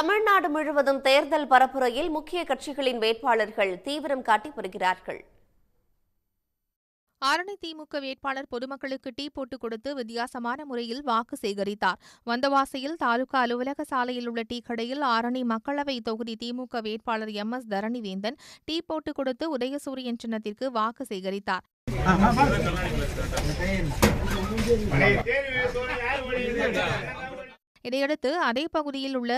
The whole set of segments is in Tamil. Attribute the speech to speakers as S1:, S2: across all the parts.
S1: தமிழ்நாடு முழுவதும் தேர்தல் பரப்புரையில் முக்கிய கட்சிகளின் வேட்பாளர்கள் தீவிரம் காட்டி வருகிறார்கள்.
S2: ஆரணி திமுக வேட்பாளர் பொதுமக்களுக்கு டீ போட்டு கொடுத்து வித்தியாசமான முறையில் வாக்கு சேகரித்தார். வந்தவாசியில் தாலுகா அலுவலக சாலையில் உள்ள டீ கடையில் ஆரணி மக்களவை தொகுதி திமுக வேட்பாளர் எம். எஸ். தரணிவேந்தன் டீ போட்டு கொடுத்து உதயசூரியன் சின்னத்திற்கு வாக்கு சேகரித்தார். இதையடுத்து அதே பகுதியில் உள்ள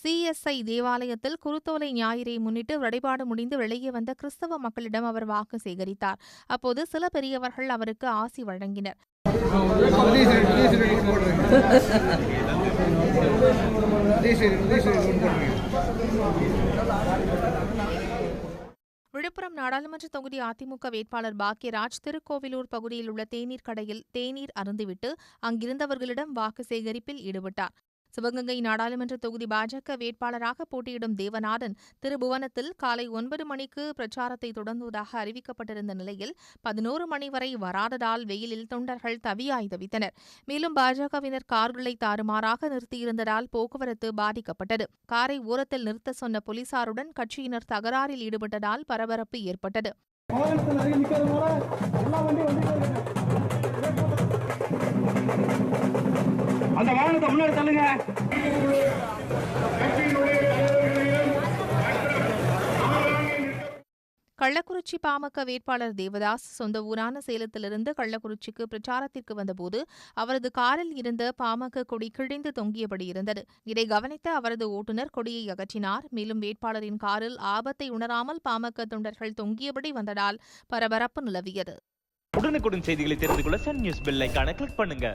S2: சிஎஸ்ஐ தேவாலயத்தில் குருத்தோலை ஞாயிறை முன்னிட்டு வழிபாடு முடிந்து வெளியே வந்த கிறிஸ்தவ மக்களிடம் அவர் வாக்கு சேகரித்தார். அப்போது சில பெரியவர்கள் அவருக்கு ஆசி வழங்கினர். விழுப்புரம் நாடாளுமன்ற தொகுதி அதிமுக வேட்பாளர் பாக்யராஜ் திருக்கோவிலூர் பகுதியில் உள்ள தேநீர் கடையில் தேநீர் அருந்திவிட்டு அங்கிருந்தவர்களிடம் வாக்கு சேகரிப்பில் ஈடுபட்டார். சிவகங்கை நாடாளுமன்ற தொகுதி பாஜக வேட்பாளராக போட்டியிடும் தேவநாதன் திருபுவனத்தில் காலை ஒன்பது மணிக்கு பிரச்சாரத்தை தொடங்குவதாக அறிவிக்கப்பட்டிருந்த நிலையில் பதினோரு மணி வரை வராததால் வெயிலில் தொண்டர்கள் தவியாய் தவித்தனர். மேலும் பாஜகவினர் கார்களை தாறுமாறாக நிறுத்தியிருந்ததால் போக்குவரத்து பாதிக்கப்பட்டது. காரை ஓரத்தில் நிறுத்த சொன்ன போலீசாருடன் கட்சியினர் தகராறில் ஈடுபட்டதால் பரபரப்பு ஏற்பட்டது.
S3: முன்னாடி தள்ளுங்க
S2: கள்ளக்குறிச்சி பாமக வேட்பாளர் தேவதாஸ் சொந்த ஊரான சேலத்திலிருந்து கள்ளக்குறிச்சிக்கு பிரச்சாரத்திற்கு வந்தபோது அவரது காரில் இருந்த பாமக கொடி கிழிந்து தொங்கியபடி இருந்தது. இதை கவனித்த அவரது ஓட்டுநர் கொடியை அகற்றினார். மேலும் வேட்பாளரின் காரில் ஆபத்தை உணராமல் பாமக தொண்டர்கள் தொங்கியபடி வந்ததால் பரபரப்பு நிலவியது.
S4: உடனுக்குடன் செய்திகளை தெரிந்து கொள்ள சன் நியூஸ் பெல் ஐகானை கிளிக் பண்ணுங்க.